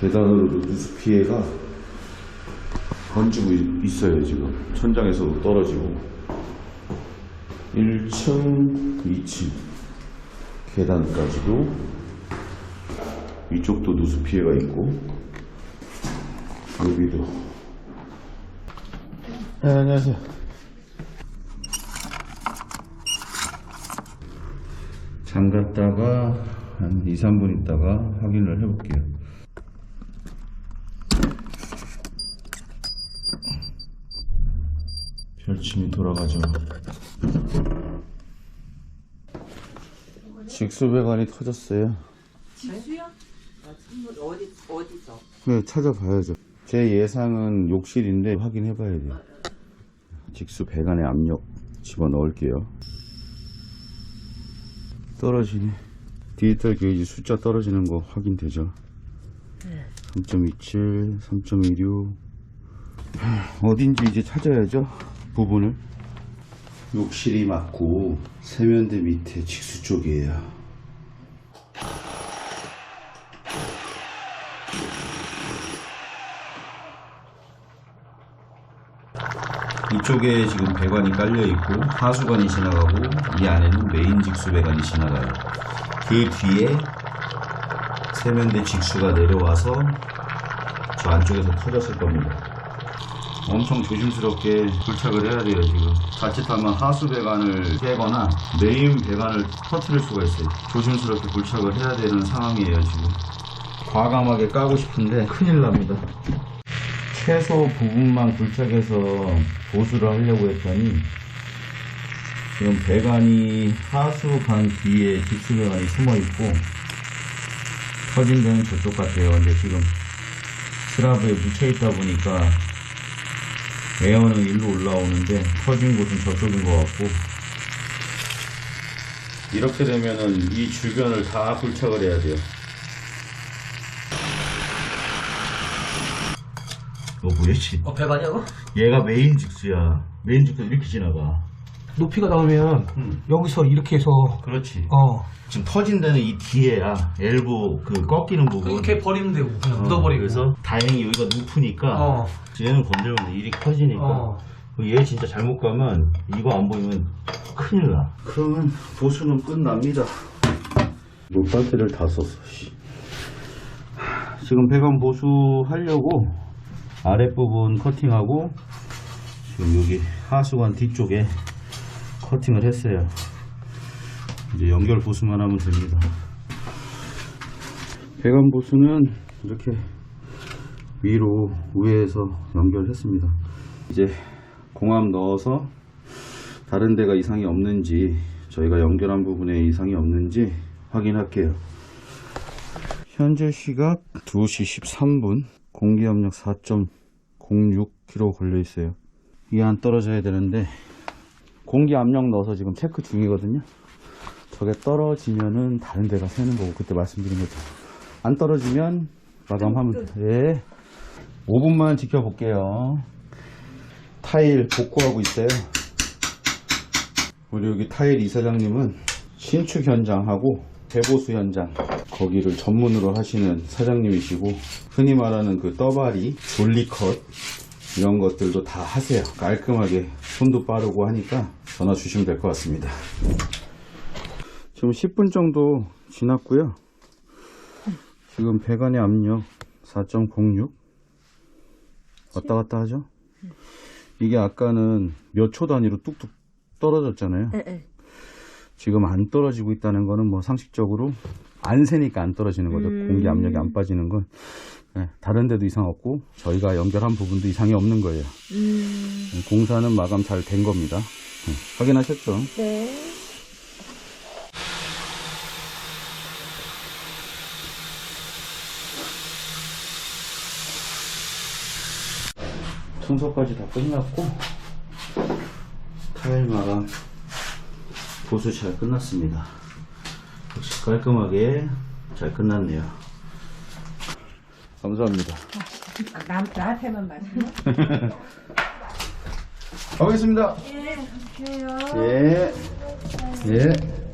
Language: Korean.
계단으로도 누수 피해가 번지고 있- 있어요 지금. 천장에서도 떨어지고. 1층 2층 계단까지도 이쪽도 누수 피해가 있고 여기도. 네, 안녕하세요. 잠갔다가 한 2, 3분 있다가 확인을 해볼게요 별침이 돌아가죠 직수배관이 터졌어요 직수요? 어디 어디서? 네, 찾아봐야죠. 제 예상은 욕실인데 확인해봐야 돼요. 직수 배관의 압력 집어넣을게요. 떨어지네. 디지털 게이지 숫자 떨어지는 거 확인되죠? 3.27, 3.16. 어딘지 이제 찾아야죠. 부분을. 욕실이 맞고 세면대 밑에 직수 쪽이에요. 이쪽에 지금 배관이 깔려 있고 하수관이 지나가고 이 안에는 메인 직수 배관이 지나가요. 그 뒤에 세면대 직수가 내려와서 저 안쪽에서 터졌을 겁니다. 엄청 조심스럽게 불착을 해야 돼요 지금. 자칫하면 하수 배관을 깨거나 메인 배관을 터트릴 수가 있어요. 조심스럽게 불착을 해야 되는 상황이에요 지금. 과감하게 까고 싶은데 큰일 납니다. 최소 부분만 굴착해서 보수를 하려고 했더니 지금 배관이 하수관 뒤에 직수 배관이 숨어 있고 터진 데는 저쪽 같아요. 근데 지금 스라브에 묻혀 있다 보니까 에어는 일로 올라오는데 터진 곳은 저쪽인 것 같고 이렇게 되면은 이 주변을 다 굴착을 해야 돼요. 너 뭐였지? 어, 배관이하고? 얘가 메인 직수야. 메인 직수 이렇게 지나가. 높이가 나오면 음. 여기서 이렇게 해서 그렇지. 어 지금 터진 데는 이 뒤에야. 엘보 그 꺾이는 부분. 이렇게 버리면 되고 그냥 어, 묻어버리고 그래서 다행히 여기가 높으니까 어. 얘는 건들면 이렇게 터지니까 어. 얘 진짜 잘못 가면 이거 안 보이면 큰일 나. 그러면 보수는 끝납니다. 물빨대를 다 썼어. 씨. 지금 배관 보수 하려고 아랫부분 커팅하고 지금 여기 하수관 뒤쪽에 커팅을 했어요. 이제 연결 보수만 하면 됩니다. 배관 보수는 이렇게 위로 위에서 연결했습니다. 이제 공합 넣어서 다른 데가 이상이 없는지 저희가 연결한 부분에 이상이 없는지 확인할게요. 현재 시각 2시 13분 공기압력 4.06kg 걸려 있어요. 이안 떨어져야 되는데 공기 압력 넣어서 지금 체크 중이거든요. 저게 떨어지면은 다른 데가 새는 거고 그때 말씀드린 거죠. 안 떨어지면 마감하면 돼. 5분만 지켜볼게요. 타일 복구하고 있어요. 우리 여기 타일 이사장님은 신축 현장하고 재보수 현장 거기를 전문으로 하시는 사장님이시고 흔히 말하는 그 떠바리, 돌리컷 이런 것들도 다 하세요. 깔끔하게 손도 빠르고 하니까 전화 주시면 될 것 같습니다. 지금 10분 정도 지났고요. 지금 배관의 압력 4.06 왔다 갔다 하죠. 이게 아까는 몇 초 단위로 뚝뚝 떨어졌잖아요. 지금 안 떨어지고 있다는 거는 뭐 상식적으로 안 새니까 안 떨어지는 거죠. 공기 압력이 안 빠지는 건. 네, 다른 데도 이상 없고 저희가 연결한 부분도 이상이 없는 거예요. 공사는 마감 잘 된 겁니다. 네, 확인하셨죠? 네. 청소까지 다 끝났고 타일 마감 보수 잘 끝났습니다. 역시 깔끔하게 잘 끝났네요. 감사합니다. 남, 나한테만 말씀해? 가보겠습니다. 예. 예. 예.